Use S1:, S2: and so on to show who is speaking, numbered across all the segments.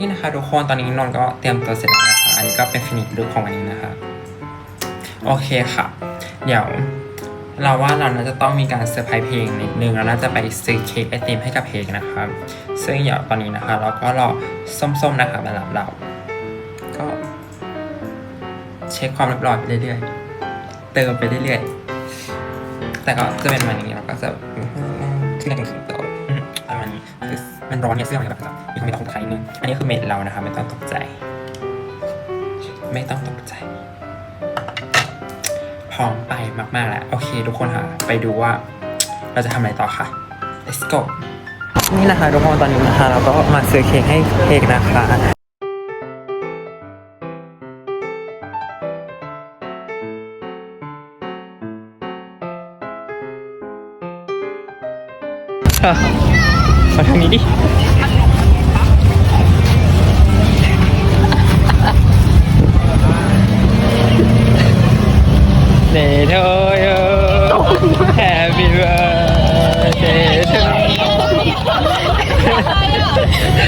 S1: นี่นะคะทุกคนตอนนี้นนก็เตรียมตัวเสร็จแล้วนะคะ อันนี้ก็เป็นฟินิชลุคของวันนี้นะคะ โอเคค่ะ เดี๋ยวเราว่าเราน่าจะต้องมีการเซอร์ไพรส์เพลงนิดนึงแล้วน่าจะไปซื้อเค้กไอติมให้กับเพลงนะครับ ซึ่งเดี๋ยวตอนนี้นะคะ เราก็รอส้มๆนะคะมารับเรา ก็ เช็คความเรียบร้อยไปเรื่อยๆ เติมไปเรื่อยๆ แต่ก็จะเป็นวันนี้เราก็จะขึ้นกลางคืนต่อ มันร้อนเนี่ยเสื้อมันแบบมีความมีตะไคร้นิดนึงอันนี้คือเมดเรานะคะไม่ต้องตกใจ ไม่ต้องตกใจ พร้อมไปมากๆแล้ว โอเค ทุกคนค่ะ ไปดูว่าเราจะทำอะไรต่อค่ะ let's go นี่นะคะทุกคนตอนนี้นะคะ เราก็มาซื้อเค้กให้เค้กนะคะ มาทางนี้ดิ เดโทโย Happy birthday to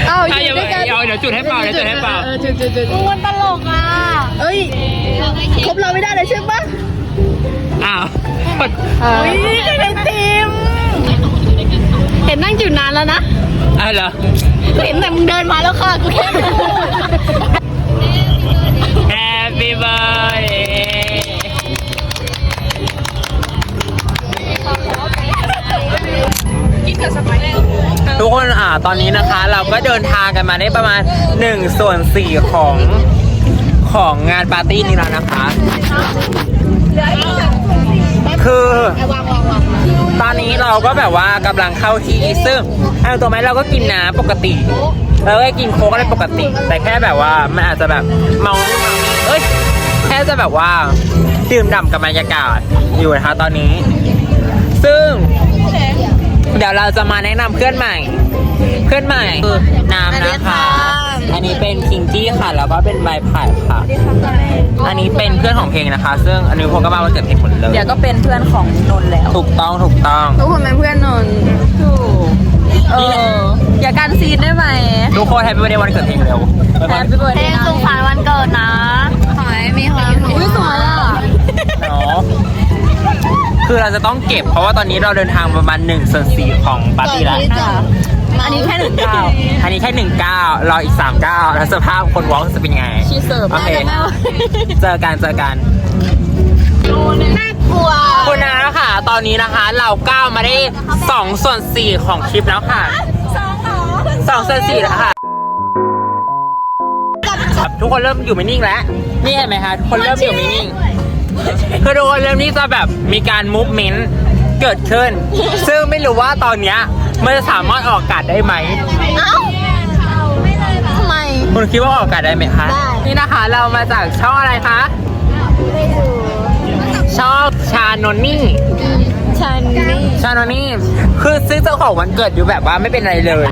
S2: เอาอ
S1: อะอย่า
S2: ยู่ด้วยกัน
S1: เอาเดี๋ยวจุดให้เป่าเดี๋ยวจุดให้เป่า
S2: ออจุดจุดจุด
S3: มันตลกอะ
S2: เอ้ยครบเราไม่ได้เลยใช่ปะ
S1: อ้าว
S2: อุ้ยไอติม
S3: เห็นนั่งอยู่นานแล้วนะ
S1: อ้าวเหรอ
S3: กูเห็นแต่มึงเดินมาแล้วค่ะกูแค่ไม่พูด
S1: Happy birthday ทุกคนอ่าตอนนี้นะคะ เราก็เดินทางกันมาได้ประมาณ1ส่วน4ของของงานปาร์ตี้นี้แล้วนะคะ คือตอนนี้เราก็แบบว่ากำลังเข้าที่ซึ่งเอาตัวไหมเราก็กินน้ำปกติเราก็กินโค้กอะไรปกติ แต่แค่แบบว่ามันอาจจะแบบเมาเมาเอ้ยแค่จะแบบว่าดื่มด่ำกับบรรยากาศอยู่นะคะตอนนี้ ซึ่ง เดี๋ยวเราจะมาแนะนำเพื่อนใหม่ เพื่อนใหม่คือน้ำนะคะ อันนี้เป็นคิงกี้ค่ะ แล้วก็เป็นใบไผ่ค่ะ อันนี้เป็นเพื่อนของเพลงนะคะ ซึ่งอันนี้พวกก็มาวันเกิดเพลงหมดเลย
S2: เดี๋ยวก็เป็นเพื่อนของนนท์แล้ว
S1: ถูกต้อง ถูกต้อง
S2: ทุกคนเป็นเพื่อนนนท์ถูกเออ อย่ากันซีนได้ไหม
S1: ทุกคนแฮปปี้วันเดย์วันเกิดเพลงเร็ว
S2: แฮปปี้เบิร์ด
S3: เพล
S2: เด
S3: ง
S2: ย์
S3: สุขสันต์วันเกิดนะ
S2: ขอให้มีความสุขอุ้ยสวยอะ
S1: เนาะคือเราจะต้องเก็บ เพราะว่าตอนนี้เราเดินทางประมาณ1ส่วน4ของปาร์ตี้แล้ว
S2: อันนี้แค่หนึ่งเก้า
S1: อันนี้แค่หนึ่งเก้ารออีกสามเก้าแล้วสภาพคนวอล์กจะเป็นไง
S2: ชีเสิร์ฟ
S1: โอเค เจอกันเจอกัน
S3: น่ากลัว
S1: คุณนาค่ะ ตอนนี้นะคะ เราก้าวมาได้2ส่วน4ของคลิปแล้วค่ะสองส่วนสี่แล้วค่ะครับทุกคนเริ่มอยู่ไม่นิ่งแล้ว นี่เห็นไหมคะทุกคนเริ่มอยู่ไม่นิ่งคือทุกคนเริ่มที่จะแบบมีการมูฟเมนต์เกิดขึ้น ซึ่งไม่รู้ว่าตอนเนี้ย มันจะสามารถออกอากาศได้ไหม
S3: เอ้าทำไม
S1: คุณคิดว่าออกอากาศได้ไหมคะ
S3: ได้
S1: นี่นะคะเรามาจากช่องอะไรคะ ช่องชานนนี่
S2: ชันนี่
S1: ชานนนี่ คือซื้อเจ้าของวันเกิดอยู่แบบว่าไม่เป็นไรเลย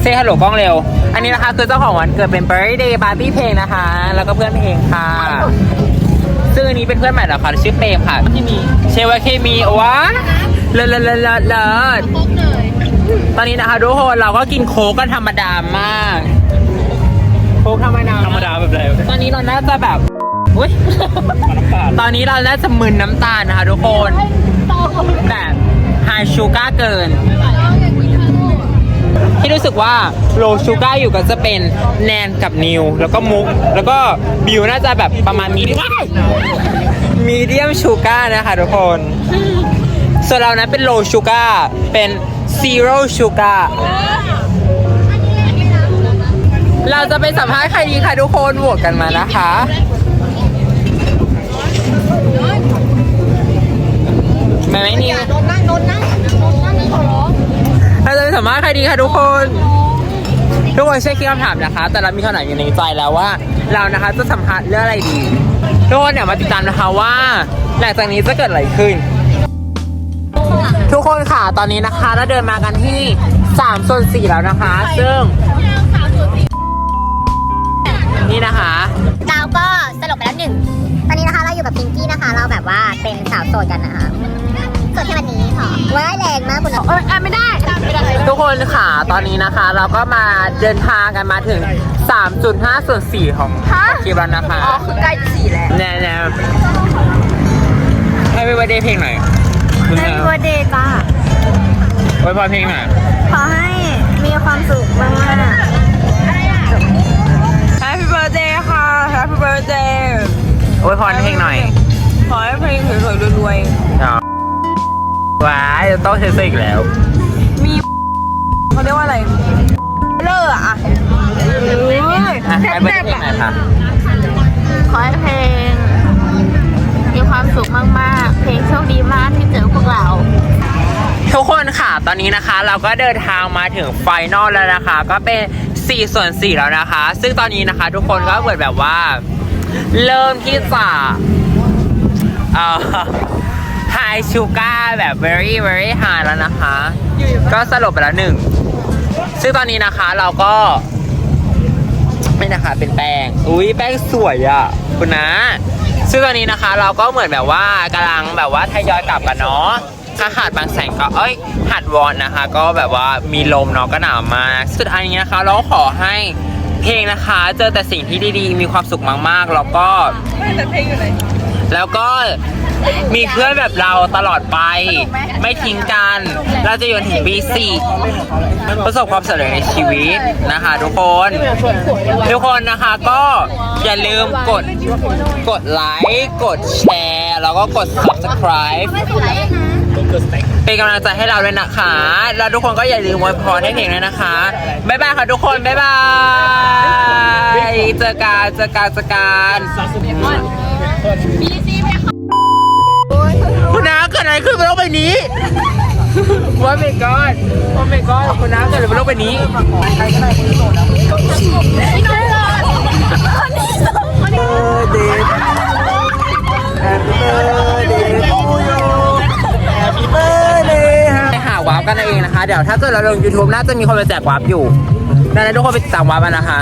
S1: เซฮัลโหลกล้องเร็ว อันนี้นะคะคือเจ้าของวันเกิดเป็น birthday party เพลงนะคะ แล้วก็เพื่อนเพลงค่ะ ซึ่งอันนี้เป็นเพื่อนใหม่เหรอคะชื่อเปรมค่ะที่มีเชวาเคมีวะเลิศเลิศเลิศเลิศเลิศ ตอนนี้นะคะทุกคนเราก็กินโค้กกันธรรมดามาก โค้กธรรมดา
S4: ธรรมดาแบบไหน
S1: ตอนนี้เราน่าจะแบบอุ้ยตอนนี้เราน่าจะมึนน้ำตาลนะคะทุกคนแบบไฮชูการ์เกิน ที่รู้สึกว่าโลชูการ์อยู่ก็จะเป็นแนนกับนิว แล้วก็มุก แล้วก็บิวน่าจะแบบประมาณมีมีเดียมชูการ์นะคะทุกคน ส่วนเรานะเป็นโลชูการ์เป็น ซีโร่ชูกาเราจะไปสัมภาษณ์ใครดีคะทุกคนโหวตกันมานะคะไม่ไม่นิว
S3: โดนนั่งโดนนั่งโดนนั่งขอร้อง
S1: เราจะไปสัมภาษณ์ใครดีคะทุกคน ทุกคนช่วยคิดคำถามนะคะ แต่เรามีคำถามอยู่ในใจแล้วว่า เรานะคะจะสัมภาษณ์เรื่องอะไรดีทุกคนเดี๋ยมาติดตามนะคะว่า หลังจากนี้จะเกิดอะไรขึ้น ทุกคนค่ะตอนนี้นะคะเราเดินมากันที่3ส่วน4แล้วนะคะ ซึ่ง นี่นะคะ
S5: เราก็สลบไปแล้วหนึ่งตอนนี้นะคะเราอยู่กับพิงกี้นะคะ เราแบบว่าเป็นสาวโสดกันนะคะโสดแค่วันนี้ค่ะว้ายแรงมากคุณหนู
S3: เอออะไม่ได้ไม่ได้
S5: ต
S1: ทุกคนค่ะตอนนี้นะคะ เราก็มาเดินทางกันมาถึง 3.5ส่วน4ของคลิปแล้วนะคะ
S2: อ๋อคือใกล้จะสี่แล้ว
S1: แน่แน่ให้ไปวันเดย์เพลงหน่อย คุณ
S3: แฮป
S1: แม่
S3: ปี้เบิร์ดเดย์จ้า
S1: ไว้พอเพลงหน่อย
S3: ขอให้มีความสุขมาก
S2: Happy birthday ค่ะ Happy birthday
S1: ไว้พรเพลงหน่อย
S2: ขอให้เพลงสวยๆรวย
S1: อ๋อว้ายต้องเซ็นเซอร์อีกแล้ว
S2: ๆมีเขาเรียกว่าอะไร เลอร์อะเฮ้ย
S1: อะให้ไปเพลงหน่อยค่ะ
S3: ๆขอให้เพลง มีความสุขมากๆ เพลงโชคดีมากที่เจอพวกเรา
S1: ทุกคนค่ะ ตอนนี้นะคะเราก็เดินทางมาถึงไฟนอลแล้วนะคะ ก็เป็น4ส่วน4แล้วนะคะ ซึ่งตอนนี้นะคะ ทุกคนก็เหมือนแบบว่า เริ่มที่จะเอ่อ high sugar แบบ very very high แล้วนะคะ ก็สลบไปแล้วหนึ่ง ซึ่งตอนนี้นะคะเราก็ ไม่นะคะเป็นแป้ง อุ้ยแป้งสวยอะ่ะ คุณนะ ซึ่งตอนนี้นะคะเราก็เหมือนแบบว่ากำลังแบบว่าทยอยกลับกันเนาะถ้าหาดบางแสนก็เอ้ยหาดวอนนะคะ ก็แบบว่ามีลมเนาะก็หนาวมากสุดท้ายนี้นะคะ เราก็ขอให้เพลงนะคะ เจอแต่สิ่งที่ดีๆ มีความสุขมากๆ แล้วก็
S2: แต่เพลงอยู่ไหน
S1: แล้วก็ มีเพื่อนแบบเราตลอดไป ไม่ทิ้งกัน เราจะอยู่ถึงปีสี่ประสบความสำเร็จในชีวิตนะคะทุกคน ทุกคนนะคะก็อย่าลืมกดกดไลค์กดแชร์ แล้วก็กด subscribe เป็นกำลังใจให้เราด้วยนะคะ แล้วทุกคนก็อย่าลืมอวยพรให้เพลงด้วยนะคะ บ๊ายบายค่ะทุกคน บ๊ายบาย เจอกันเจอกันเจอกัน ขึ้นบนโลกใบนี้ว่าเมกอนว่าเมกอนคุณน้าเกิดอะไรบนโลกใบนี้ไปหาวาร์ปกันเอาเองนะคะ เดี๋ยวถ้าเกิดเราลง YouTube น่าจะมีคนไปแจกวาร์ปอยู่ดังนั้นทุกคนไปติดตามวาร์ปกันนะคะ